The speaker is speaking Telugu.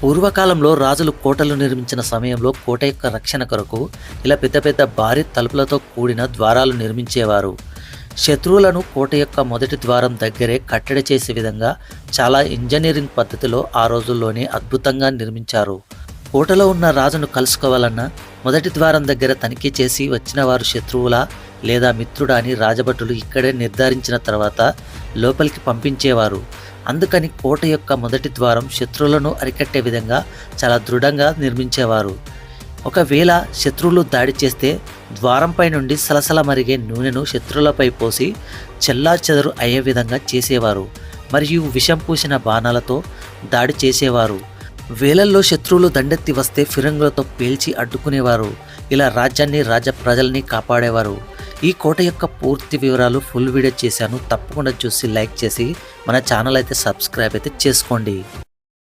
పూర్వకాలంలో రాజులు కోటలు నిర్మించిన సమయంలో కోట యొక్క రక్షణ కొరకు ఇలా పెద్ద పెద్ద భారీ తలుపులతో కూడిన ద్వారాలు నిర్మించేవారు. శత్రువులను కోట యొక్క మొదటి ద్వారం దగ్గరే కట్టడి చేసే విధంగా చాలా ఇంజనీరింగ్ పద్ధతిలో ఆ రోజుల్లోనే అద్భుతంగా నిర్మించారు. కోటలో ఉన్న రాజును కలుసుకోవాలన్నా మొదటి ద్వారం దగ్గర తనిఖీ చేసి వచ్చిన వారు శత్రువులా లేదా మిత్రుడా అని రాజభటులు ఇక్కడే నిర్ధారించిన తర్వాత లోపలికి పంపించేవారు. అందుకని కోట యొక్క మొదటి ద్వారం శత్రువులను అరికట్టే విధంగా చాలా దృఢంగా నిర్మించేవారు. ఒకవేళ శత్రువులు దాడి చేస్తే ద్వారంపై నుండి సలసల మరిగే నూనెను శత్రువులపై పోసి చెల్లా చెదరు అయ్యే విధంగా చేసేవారు మరియు విషం పూసిన బాణాలతో దాడి చేసేవారు. వేలల్లో శత్రువులు దండెత్తి వస్తే ఫిరంగులతో పేల్చి అడ్డుకునేవారు. ఇలా రాజ్యాన్ని రాజ ప్రజల్ని కాపాడేవారు. ఈ కోట యొక్క పూర్తి వివరాలు ఫుల్ వీడియో చేశాను. తప్పకుండా చూసి లైక్ చేసి మన ఛానల్ అయితే సబ్స్క్రైబ్ అయితే చేసుకోండి.